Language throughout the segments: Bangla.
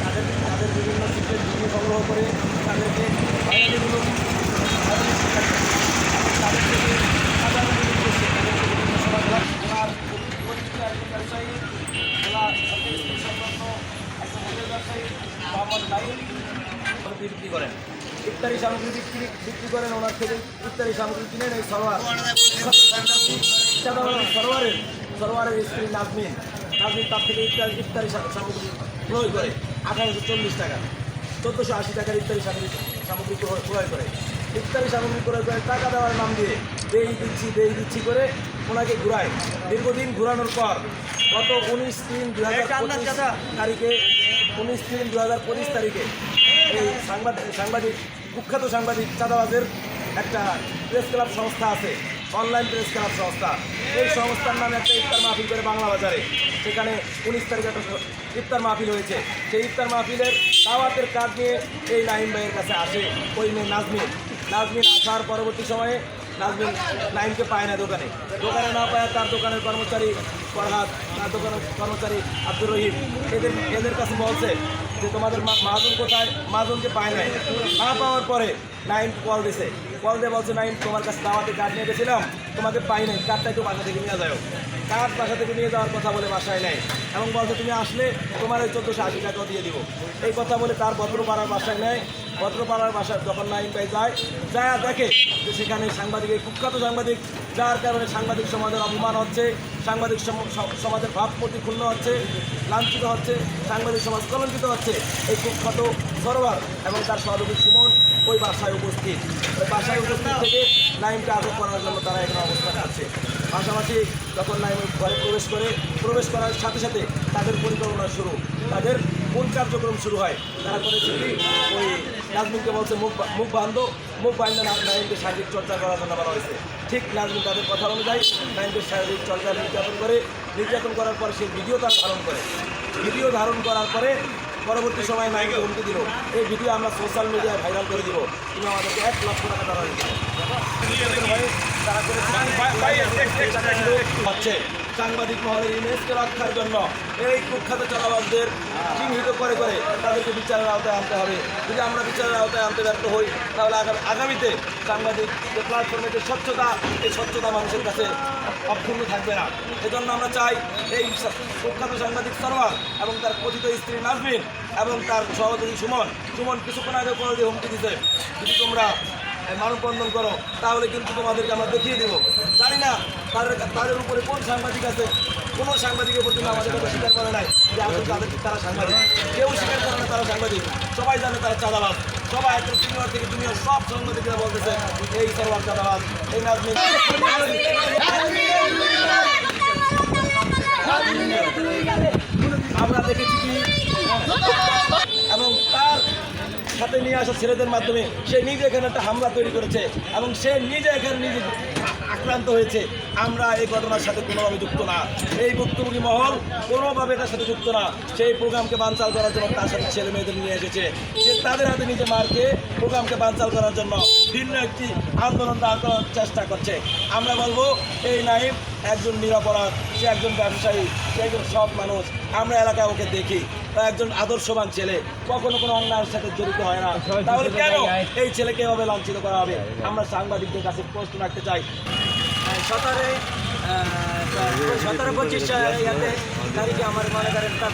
তাদের তাদের বিভিন্ন শিল্পের ভিডিও সংগ্রহ করে তাদেরকে বিক্রি করেন। ইত্যাদি সামগ্রী বিক্রি বিক্রি করেন ওনার থেকে ইত্যাদি সামগ্রী কিনেন এই সরোয়ার সরোয়ারের সরোয়ারের স্ত্রী নাজমিন নাজমিন তার থেকে ইত্যাদি সা- সামগ্রী ক্রয় করে আঠারোশো চল্লিশ টাকা। চোদ্দোশো আশি টাকার ইত্যাদি সামগ্রী সামগ্রী ক্রয় করে। ইত্যাদি সামগ্রী ক্রয় করে টাকা দেওয়ার নাম দিয়ে বেই দিচ্ছি বেই দিচ্ছি করে ওনাকে ঘুরায়। দীর্ঘদিন ঘুরানোর পর গত উনিশ তিন দু হাজার তারিখে উনিশ তিন দু হাজার পঁচিশ তারিখে এই সাংবাদিক সাংবাদিক কুখ্যাত সাংবাদিক চাঁদাবাজের একটা প্রেস ক্লাব সংস্থা আছে। অনলাইন প্রেস ক্লাব সংস্থা। এই সংস্থার নামে একটা ইফতার মাহফিল করে বাংলা বাজারে। সেখানে উনিশ তারিখে একটা ইফতার মাহফিল হয়েছে। সেই ইফতার মাহফিলের দাওয়াতের কাজ নিয়ে এই নাইম ভাইয়ের কাছে আসে। ওই মেয়ে নাজমিন। নাজমিন আসার পরবর্তী সময়ে নাজমিন নাইমকে পায় না দোকানে। দোকানে না পায় তার দোকানের কর্মচারী ফরহাদ, তার দোকানের কর্মচারী আব্দুর রহিম। এদের এদের কাছে বলছে যে তোমাদের মাহাজন কোথায়? মাহাজনকে পায় নাই। না পাওয়ার পরে নাইম কল দিছে। কল দিয়ে বলছে, নাইম, তোমার কাছে দাওয়াতে কার্ড নিয়ে গেছিলাম, তোমাকে পাই নাই। কার্ডটা একটু বাসা থেকে নিয়ে যাও। কার্ড বাসা থেকে নিয়ে যাওয়ার কথা বলে বাসায় নেয় এবং বলছে, তুমি আসলে তোমার ওই চোদ্দোশো আশি টাকাও দিয়ে দিব। এই কথা বলে তার ভদ্রপাড়ার বাসায় নেয়। ভদ্রপাড়ার বাসায় যখন নাইম ভাই যায় যায় দেখে যে সেখানে সাংবাদিক এই কুখ্যাত সাংবাদিক, যার কারণে সাংবাদিক সমাজের অপমান হচ্ছে, সাংবাদিক সমাজের ভাবমূর্তি ক্ষুণ্ণ হচ্ছে, লাঞ্ছিত হচ্ছে, সাংবাদিক সমাজ কলঙ্কিত হচ্ছে, এই কুখ্যাত সরোয়ার এবং তার সহযোগী সুমন ওই বাসায় উপস্থিত। ওই বাসায় উপস্থিত থেকে নাইমকে আটক করার জন্য তারা এখানে অবস্থান আছে পাশাপাশি যখন নাইম ঘরে প্রবেশ করে, প্রবেশ করার সাথে সাথে তাদের পরিকল্পনা শুরু। তাদের কোন কার্যক্রম শুরু হয়, তারা করেছে কি? ওই নাজমিনকে বলছে মুখ মুখ বান্ধব মুখ বান্ধব নাইমকে শারীরিক চর্চা করার জন্য বলা হয়েছে। ঠিক নাজমিন তাদের কথা অনুযায়ী নাইমকে শারীরিক চর্চা নির্যাতন করে নির্যাতন করার পর সে ভিডিও তার ধারণ করে। ভিডিও ধারণ করার পরে পরবর্তী সময় নাইমকে হুমকি দিল। এই ভিডিও আমরা সোশ্যাল মিডিয়ায় ভাইরাল করে দিব। তুমি আমাদেরকে এক লক্ষ টাকা করেছে হচ্ছে সাংবাদিক মহলের ইমেজকে রক্ষার জন্য এই কুখ্যাত চালাবাজদের চিহ্নিত করে করে তাদেরকে বিচারের আওতায় আনতে হবে। যদি আমরা বিচারের আওতায় আনতে ব্যর্থ হই, তাহলে আগামী আগামীতে সাংবাদিক যে প্ল্যাটফর্মে যে স্বচ্ছতা, এই স্বচ্ছতা মানুষের কাছে অক্ষুণ্ণ থাকবে না। এজন্য আমরা চাই এই কুখ্যাত সাংবাদিক সরোয়ার এবং তার কথিত স্ত্রী নাজমিন এবং তার সহযোগী সুমন সুমন কিছুক্ষণ আগে কোনো হুমকি দিতে যদি তোমরা মানববন্ধন করো, তাহলে কিন্তু তোমাদেরকে আমরা দেখিয়ে দেবো। জানি না তাদের তাদের উপরে কোন সাংবাদিক আছে, কোনো সাংবাদিকের পর্যন্ত আমাদের কথা স্বীকার করে নাই যে আসলে তাদের তারা সাংবাদিক। কেউ স্বীকার করে না তারা সাংবাদিক। সবাই জানে তারা চাঁদাবাজ। সবাই একদম সিনিয়র থেকে জুনিয়র সব সাংবাদিকরা বলতেছে, এই সরবার চাঁদাবাজ, এই নাজমিন আমরা দেখেছি কি এবং তার সাথে আসা ছেলেদের মাধ্যমে সে নিজে এখানে একটা হামলা তৈরি করেছে এবং সে নিজে এখানে নিজে আক্রান্ত হয়েছে। আমরা এই ঘটনার সাথে কোনোভাবে যুক্ত না। এই ভুক্তভোগী মহল কোনোভাবে এটার সাথে যুক্ত না। সেই প্রোগ্রামকে বানচাল করার জন্য তার সাথে ছেলে মেয়েদের নিয়ে এসেছে। সে তাদের হাতে নিজে মারকে প্রোগ্রামকে বানচাল করার জন্য ভিন্ন একটি আন্দোলন করার চেষ্টা করছে। আমরা বলব, এই নাইম একজন নিরাপরাধ, সে একজন ব্যবসায়ী, সে একজন সব মানুষ। আমরা এলাকায় ওকে দেখি। একজন আদর্শবান ছেলে, কখনো কোনো অন্যায়ের সাথে জড়িত হয় না। তাহলে কেন এই ছেলেকে এভাবে লাঞ্ছিত করা হবে? আমরা সাংবাদিকদের কাছে প্রশ্ন রাখতে চাই। সতেরো সতেরো পঁচিশ তারিখে আমার মনে করেন তার।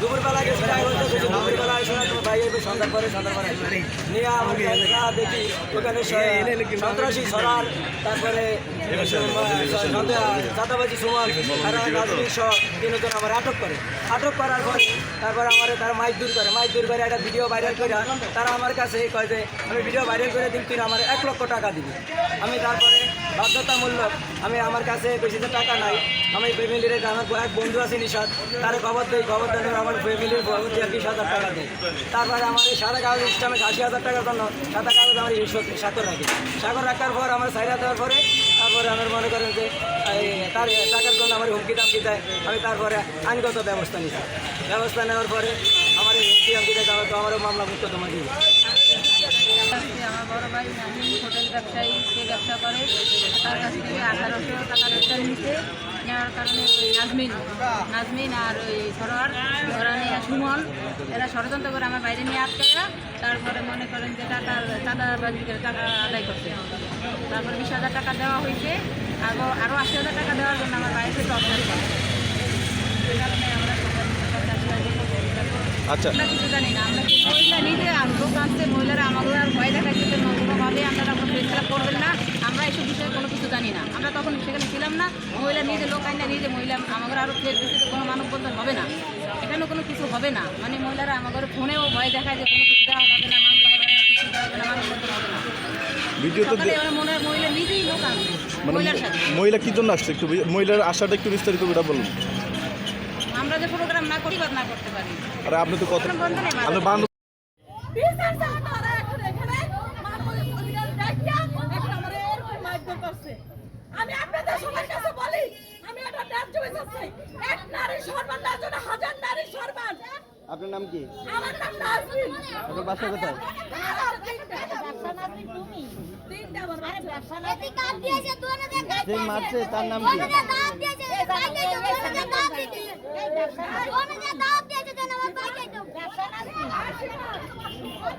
দুপুরবেলা গেছি দুপুরবেলা এসে না, তোমার ভাই এসে সন্ধ্যার পরে দেখি, ওখানে সন্ত্রাসী সরার, তারপরে চাঁদাবাজি সুমন আর রাজনীতি সহ তিনজন আমার আটক করে। আটক করার পরে তারপরে আমার তারা মাইক দূর করে। মাইক দূর করে একটা ভিডিও ভাইরাল করে তারা আমার কাছে কয় যে আমি ভিডিও ভাইরাল করে দিন তুই আমার এক লক্ষ টাকা দিবি। আমি তারপরে বাধ্যতামূলক আমি আমার কাছে বেশি তো টাকা নাই আমি ফ্যামিলির আমার এক বন্ধু আছে নিশাদ তার খবর দেই খবর দেওয়ার আমার ফ্যামিলির খবর দিয়ে বিশ হাজার টাকা দেয়। তারপরে আমার এই সাদা কাগজ ইসলামে আশি হাজার টাকার জন্য সাদা কাগজ আমার সাকর রাখি সাকর রাখার পর আমার সাইরা দেওয়ার পরে তারপরে আমার মনে করেন যে তার টাকার জন্য আমার হুমকি দামকি দেয়, আমি তারপরে আইনগত ব্যবস্থা নিচ্ছি ব্যবস্থা নেওয়ার পরে আমার হুমকি দামকি দেয় তো আমারও মামলা মুক্ত তোমার দিব আমার বড় ভাই হোটেল ব্যবসায়ী, সে ব্যবসা করে। তার কাছ থেকে আঠারোশো টাকা নিতে নেওয়ার কারণে ওই নাজমিন নাজমিন আর ওই সরোয়ার সুমন, এরা ষড়যন্ত্র করে আমার বাইরে নিয়ে আটকাইয়া তারপরে মনে করেন যে টাকা চাঁদাবাজি করে টাকা আদায় করছে। তারপর বিশ হাজার টাকা দেওয়া হয়েছে। আরও আরও আশি হাজার টাকা দেওয়ার জন্য আমার বাইরে অফার করে। সেই কারণে আমরা আচ্ছা। আমরা কিছু জানি না। আমরা মহিলা নিজে লোক আসছে মহিলারা আমাদের আর ভয় দেখাচ্ছে যে কোনোভাবে আপনারা কোনো ক্লাব করবেন না। আমরা এইসব বিষয়ে কোনো কিছু জানি না। আমরা তখন সেখানে ছিলাম না। মহিলা নিজে লোক আইনা নিজে মহিলা আমাদের আরও ফের দিচ্ছে কোনো মানববন্ধন হবে না। এখানেও কোনো কিছু হবে না। মানে মহিলারা আমাদের ফোনেও ভয় দেখায় যে কোনো কিছু দেওয়া হবে না মামলা হবে না কিছু দেওয়া হবে না মানববন্ধন হবে না। সকালে ওরা মনে হয় মহিলা নিজেই লোক আনছে মানে মহিলার সাথে। মহিলা কি জন্য আসছে একটু বি- মহিলার আশাটা একটু বিস্তারিত করে বলুন। আমরা যে প্রোগ্রাম না করি বা না করতে পারি। আরে আপনি তো কথা বন্ধনে আপনি বান্ধব বিচার চায় তারা এখন এখানে মানবতার অধিকার দেখিয়া এখন আমাদের এরকম মারধর করছে। আমি আপনাদের সবার কাছে বলি আমি একটা ন্যায্য বিচার চাই এক নারী সম্মান জন্য হাজার নারী সম্মান আপনার নাম কি? আমার নাম নাজরিন আপনার বাসা কোথায়? আমার তিনটা তিনটা আমার বাচ্চা। যে মারছে তার নাম কি? আমি